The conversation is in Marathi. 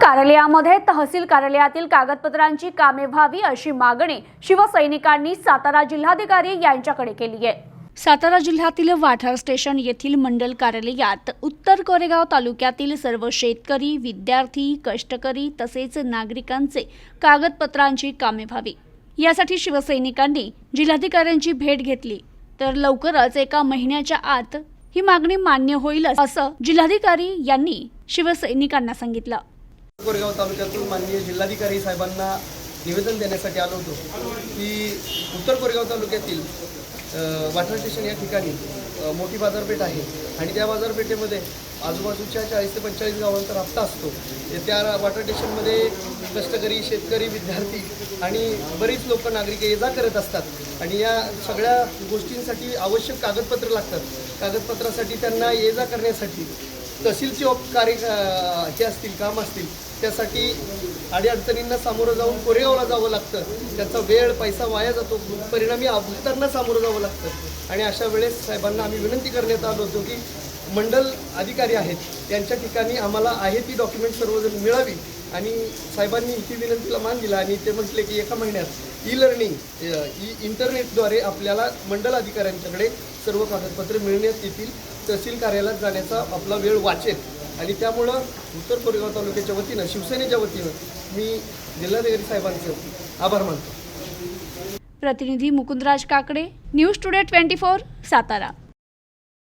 कार्यालयामध्ये तहसील कार्यालयातील कागदपत्रांची कामे व्हावी अशी मागणी शिवसैनिकांनी सातारा जिल्हाधिकारी यांच्याकडे केली आहे. सातारा जिल्ह्यातील वाठार स्टेशन येथील मंडल कार्यालयात उत्तर कोरेगाव तालुक्यातील सर्व शेतकरी विद्यार्थी कष्टकरी तसेच नागरिकांचे कागदपत्रांची कामे व्हावी. यासाठी शिवसैनिकांनी जिल्हाधिकाऱ्यांची भेट घेतली. तर लवकरच एका महिन्याच्या आत ही मागणी मान्य होईल असं जिल्हाधिकारी यांनी शिवसैनिकांना सांगितलं. कोरेगाव तालुक्यातून माननीय जिल्हाधिकारी साहेबांना निवेदन देण्यासाठी आलो होतो की उत्तर कोरेगाव तालुक्यातील वाटर स्टेशन या ठिकाणी मोठी बाजारपेठ आहे. आणि त्या बाजारपेठेमध्ये आजूबाजूच्या चाळीस ते पंचेचाळीस गावांचा रस्ता असतो. ते त्या वाटर स्टेशनमध्ये कष्टकरी शेतकरी विद्यार्थी आणि बरीच लोक नागरिक ये जा करत असतात. आणि या सगळ्या गोष्टींसाठी आवश्यक कागदपत्र लागतात. कागदपत्रासाठी त्यांना ये जा करण्यासाठी तहसीलचे कार्य हे असतील काम असतील त्यासाठी अडीअडचणींना सामोरं जाऊन कोरेगावला जावं लागतं. त्याचा वेळ पैसा वाया जातो. परिणामी अपघातांना सामोरं जावं लागतं. आणि अशा वेळेस साहेबांना आम्ही विनंती करण्यात आलो होतो की मंडल अधिकारी आहेत त्यांच्या ठिकाणी आम्हाला आहे ती डॉक्युमेंट सर्वजण मिळावी. आणि साहेबांनी ही विनंतीला मान दिला आणि ते म्हटले की एका महिन्यात ई लर्निंग ई इंटरनेटद्वारे आपल्याला मंडल अधिकाऱ्यांच्याकडे सर्व कागदपत्रे मिळण्यात येतील. तहसील कार्यालयात जाण्याचा आपला वेळ वाचेल. आणि त्यामुळं उत्तर कोरेगाव तालुक्याच्या वतीनं शिवसेनेच्या वतीनं मी जिल्हाधिकारी साहेबांचे आभार मानतो. प्रतिनिधी Mukundraj Kakade news today twenty four Satara.